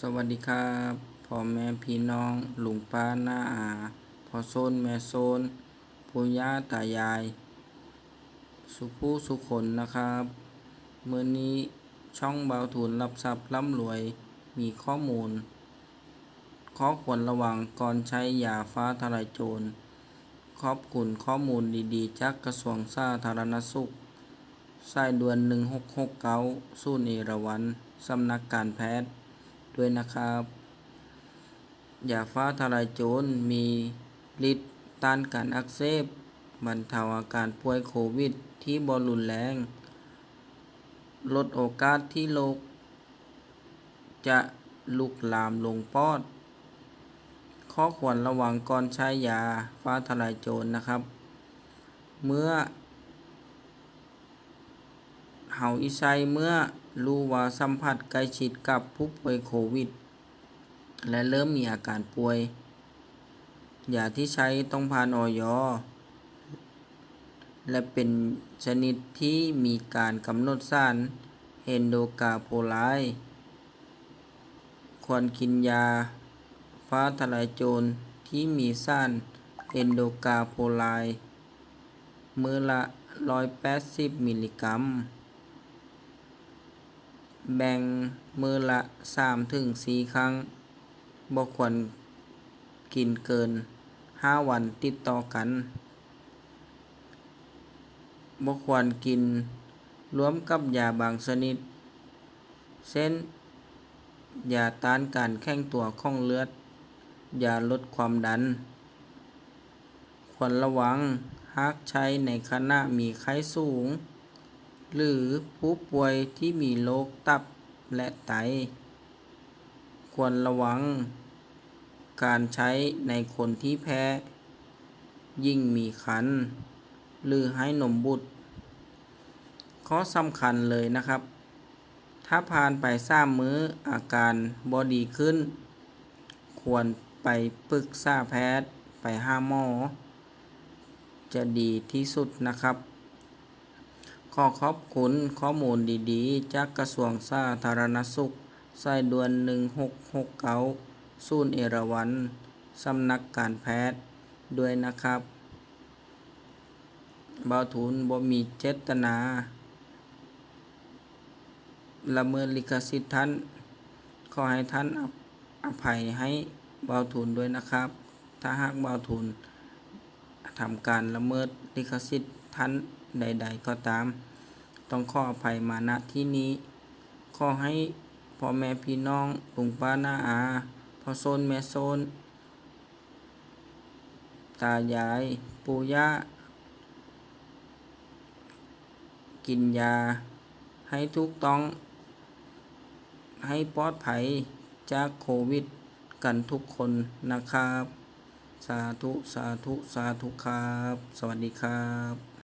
สวัสดีครับพ่อแม่พี่น้องลุงป้าน้าอาพ่อโซนแม่โซนปู่ย่าตายาย สุผู้สุคนนะครับเมื่อนี้ช่องเบาทุนรับทรัพย์ร่ำรวยมีข้อมูล ข้อควรระวังก่อนใช้ยาฟ้าทลายโจรขอบคุณข้อมูลดีๆ จากกระทรวงสาธารณสุขสายด่วน 1669ศูนย์เอราวัณสำนักการแพทย์ ด้วยนะครับยาฟ้าทลายโจรมีฤทธิ์ต้านการอักเสบบรรเทาอาการป่วยโควิดที่บรุนแรง ลดโอกาสที่โรคจะลุกลามลงปอด ข้อควรระวังก่อนใช้ยาฟ้าทลายโจรนะครับ เมื่อ เฮาอิไซเมื่อรู้ว่าสัมผัสใกล้ชิดกับผู้ป่วยโควิด และเริ่มมีอาการป่วยยาที่ใช้ต้องผ่านออยและเป็นชนิดที่มีการกำหนดสารเฮนโดกาโพไลควรกินยาฟ้าทลายโจรที่มีสารเอนโดกาโพไลมื้อละ 180 มิลลิกรัม แบ่งมือละ3ถึง4ครั้งบ่ควรกินเกิน5วันติดต่อกันบ่ควรกินรวมกับยาบางชนิด เช่นยาต้านการแข็งตัวของเลือดยาลดความดัน ควรระวังหากใช้ในขณะมีไข้สูง หรือผู้ป่วยที่มีโรคตับและไต ควรระวัง การใช้ในคนที่แพ้ ยิ่งมีคันหรือให้นมบุตร ข้อสำคัญเลยนะครับ ถ้าผ่านไปสามมื้ออาการบอดีขึ้น ควรไปปรึกษาแพทย์ไปห้าหมอ จะดีที่สุดนะครับ ขอขอบคุณข้อมูลดีๆ จากกระทรวงสาธารณสุขสายด่วน 1669ศูนย์เอราวัณสำนักการแพทย์ด้วยนะครับบ่าวทุนบ่มีเจตนาละเมิดลิขสิทธิ์ท่าน ขอให้ท่านออภัยให้บ่าวทุนด้วยนะครับ ถ้าหากบ่าวทุนทำการละเมิดลิขสิทธิ์ ท่านใด ๆ ก็ตาม ต้องขออภัยมาณที่นี้ ขอให้พ่อแม่พี่น้องลุงป้าน้าอาพ่อโซนแม่โซน ตายาย ปู่ย่า กินยา ให้ถูกต้อง ให้ปลอดภัยจากโควิดกันทุกคนนะครับ สาธุ สาธุ สาธุครับ สวัสดีครับ